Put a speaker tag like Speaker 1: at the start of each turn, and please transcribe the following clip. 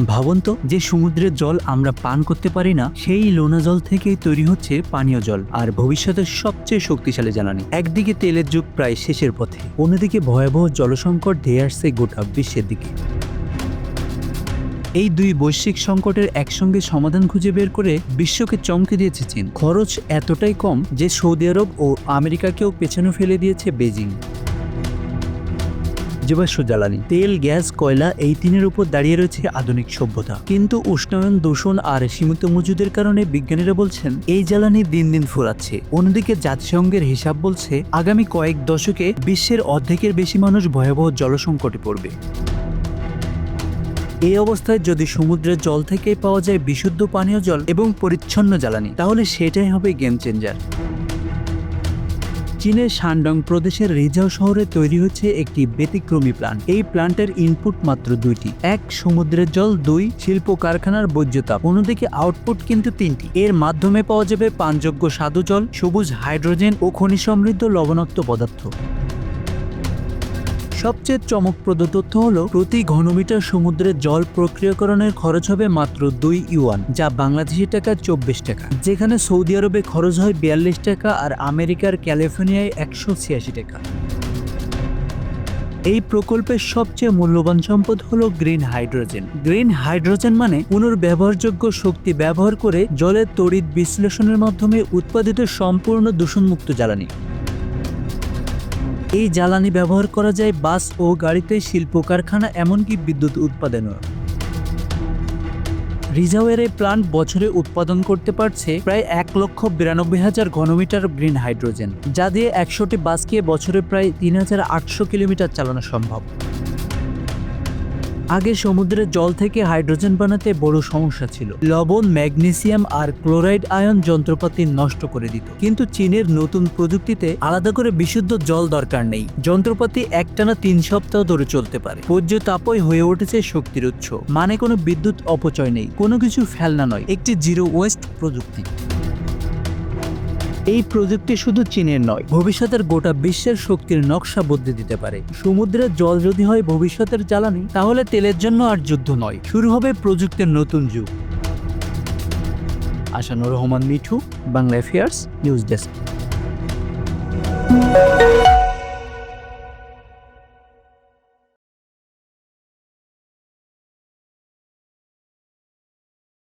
Speaker 1: ভাবুন তো, যে সমুদ্রের জল আমরা পান করতে পারি না, সেই লোনা জল থেকেই তৈরি হচ্ছে পানীয় জল, আর ভবিষ্যতের সবচেয়ে শক্তিশালী জ্বালানি। একদিকে তেলের যুগ প্রায় শেষের পথে, অন্যদিকে ভয়াবহ জলসংকট ধেয়ে আসছে গোটা বিশ্বের দিকে। এই দুই বৈশ্বিক সংকটের একসঙ্গে সমাধান খুঁজে বের করে বিশ্বকে চমকে দিয়েছে চীন। খরচ এতটাই কম যে সৌদি আরব ও আমেরিকাকেও পেছনে ফেলে দিয়েছে বেজিং জীবাশ্ম জ্বালানি। তেল, গ্যাস, কয়লা এই তিনের উপর দাঁড়িয়ে রয়েছে আধুনিক সভ্যতা। কিন্তু উষ্ণায়ন, দূষণ আর সীমিত মজুদের কারণে বিজ্ঞানীরা বলছেন, এই জ্বালানি দিন দিন ফুরাচ্ছে। অন্যদিকে জাতিসংঘের হিসাব বলছে, আগামী কয়েক দশকে বিশ্বের অর্ধেকের বেশি মানুষ ভয়াবহ জলসংকটে পড়বে। এই অবস্থায় যদি সমুদ্রের জল থেকে পাওয়া যায় বিশুদ্ধ পানীয় জল এবং পরিচ্ছন্ন জ্বালানি, তাহলে সেটাই হবে গেম চেঞ্জার চীনের শানডং প্রদেশের রেজাও শহরে তৈরি হচ্ছে একটি ব্যতিক্রমী প্ল্যান্ট এই প্লান্টের ইনপুট মাত্র দুইটি। এক, সমুদ্রের জল, দুই, শিল্প কারখানার বৈদ্যুতাপ অন্যদিকে আউটপুট কিন্তু তিনটি। এর মাধ্যমে পাওয়া যাবে পানযোগ্য স্বাদু জল সবুজ হাইড্রোজেন ও খনিজ সমৃদ্ধ লবণাক্ত পদার্থ। সবচেয়ে চমকপ্রদ তথ্য হলো, প্রতি ঘনমিটার সমুদ্রের জল প্রক্রিয়াকরণের খরচ হবে মাত্র দুই ইউয়ান, যা বাংলাদেশি টাকা চব্বিশ টাকা। যেখানে সৌদি আরবে খরচ হয় বিয়াল্লিশ টাকা আর আমেরিকার ক্যালিফোর্নিয়ায় একশো ছিয়াশি টাকা। এই প্রকল্পের সবচেয়ে মূল্যবান সম্পদ হলো গ্রিন হাইড্রোজেন। গ্রিন হাইড্রোজেন মানে পুনর্ব্যবহারযোগ্য শক্তি ব্যবহার করে জলের তড়িৎ বিশ্লেষণের মাধ্যমে উৎপাদিত সম্পূর্ণ দূষণমুক্ত জ্বালানি। এই জ্বালানি ব্যবহার করা যায় বাস ও গাড়িতে শিল্প কারখানা এমনকি বিদ্যুৎ উৎপাদনও। রিজার্ভের এই প্লান্ট বছরে উৎপাদন করতে পারছে প্রায় এক লক্ষ বিরানব্বই হাজার ঘনমিটার গ্রিন হাইড্রোজেন যা দিয়ে একশোটি বাসকে বছরে প্রায় তিন হাজার আটশো কিলোমিটার চালানো সম্ভব। আগে সমুদ্রের জল থেকে হাইড্রোজেন বানাতে বড় সমস্যা ছিল। লবণ, ম্যাগনেসিয়াম আর ক্লোরাইড আয়ন যন্ত্রপাতি নষ্ট করে দিত। কিন্তু চীনের নতুন প্রযুক্তিতে আলাদা করে বিশুদ্ধ জল দরকার নেই। যন্ত্রপাতি একটানা তিন সপ্তাহ ধরে চলতে পারে। পর্য তাপই হয়ে উঠেছে শক্তির উৎস। মানে কোনো বিদ্যুৎ অপচয় নেই। কোনো কিছু ফেলনা নয়। একটি জিরো ওয়েস্ট প্রযুক্তি। এই প্রযুক্তি শুধু চীনের নয়। ভবিষ্যতের গোটা বিশ্বের শক্তির নকশা বদলে দিতে পারে। সমুদ্রের জল যদি হয় ভবিষ্যতের জ্বালানি তাহলে তেলের জন্য আর যুদ্ধ নয়। শুরু হবে প্রযুক্তির নতুন যুগ। Asanur Rahman Mithu Bangla affairs news desk